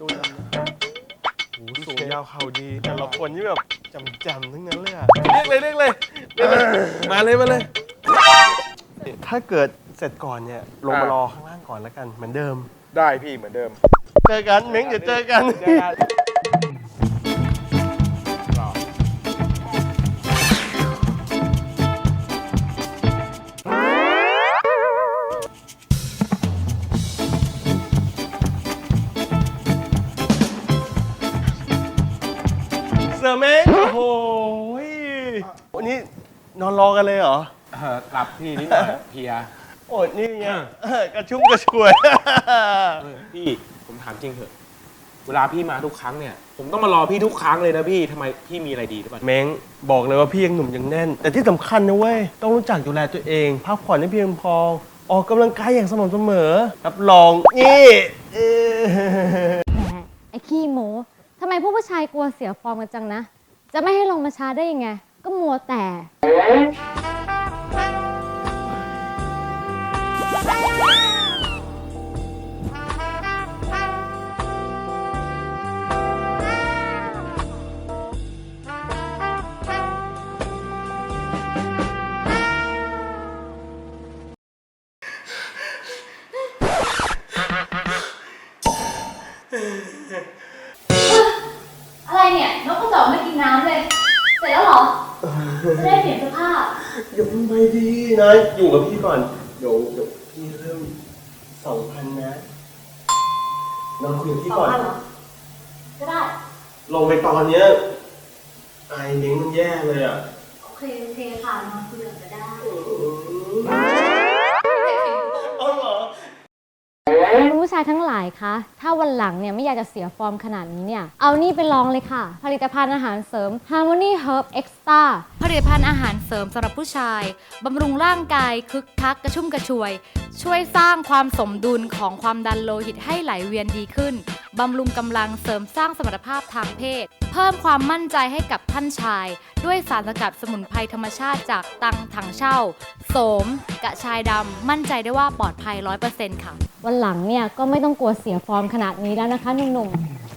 ตู้ดำนะโอ้โหสูงยาวเข่าดี แต่ละคนนี่แบบจำๆทั้งนั้นเลยอะเรียกเลยเรียกเลยเรียกเลยมาเลยมาเลย ถ้าเกิดเสร็จก่อนเนี่ยลงมารอข้างล่างก่อนแล้วกันเหมือนเดิม ได้พี่เหมือนเดิม เจอกันเม้งเดี๋ยวเจอกัน เจอกัน เสือเม้งโอ้โหวันนี้นอนรอกันเลยเหรอ เออหลับพี่นิดหน่อยเพลียโอ้ยนี่ไงเออกระชุ่มกระชวย เออพี่ผมถามจริงเถอะ เวลาพี่มาทุกครั้งเนี่ย ผมต้องมารอพี่ทุกครั้งเลยนะพี่ทำไมพี่มีอะไรดีหรือเปล่าเม้งบอกเลยว่าพี่ยังหนุ่มยังแน่น แต่ที่สำคัญนะเว้ย ต้องรู้จักดูแลตัวเองพักผ่อนให้เพียงพอ ออกกำลังกายอย่างสม่ำเสมอ รับรอง นี่เออแหมไอ้ขี้โม้ทำไม พวกผู้ชายกลัวเสียฟอร์มกันจังนะ จะไม่ให้ลงมาช้าได้ยังไง ก็มัวแต่อ จะได้เปลี่ยนเสื้อผ้าอย่าเพิ่งไปดีนะ อยู่กับพี่ก่อน เดี๋ยวเดี๋ยวพี่เริ่มสองพันนะนอนคุยกับพี่สองก่อน พันเหรอก็ได้ ลงไปตอนเนี้ยไอเม้งมันแย่เลยอะ โอเค โอเคค่ะนอนคุยกันก็ได้เอาายทั้งหลายคะ ถ้าวันหลังเนี่ยไม่อยากจะเสียฟอร์มขนาดนี้เนี่ย เอานี่ไปลองเลยค่ะ ผลิตภัณฑ์อาหารเสริม Harmony Herb Extra ผลิตภัณฑ์อาหารเสริมสำหรับผู้ชาย บำรุงร่างกายคึกคักกระชุ่มกระชวย ช่วยสร้างความสมดุลของความดันโลหิตให้ไหลเวียนดีขึ้น บำรุงกำลังเสริมสร้างสมรรถภาพทางเพศ เพิ่มความมั่นใจให้กับท่านชาย ด้วยสารสกัดสมุนไพรธรรมชาติจากตังถังเช่า โสม กระชายดำ มั่นใจได้ว่าปลอดภัย 100%ค่ะ วันหลังเนี่ยก็ไม่ต้องกลัวเสียฟอร์มขนาดนี้แล้วนะคะหนุ่มๆ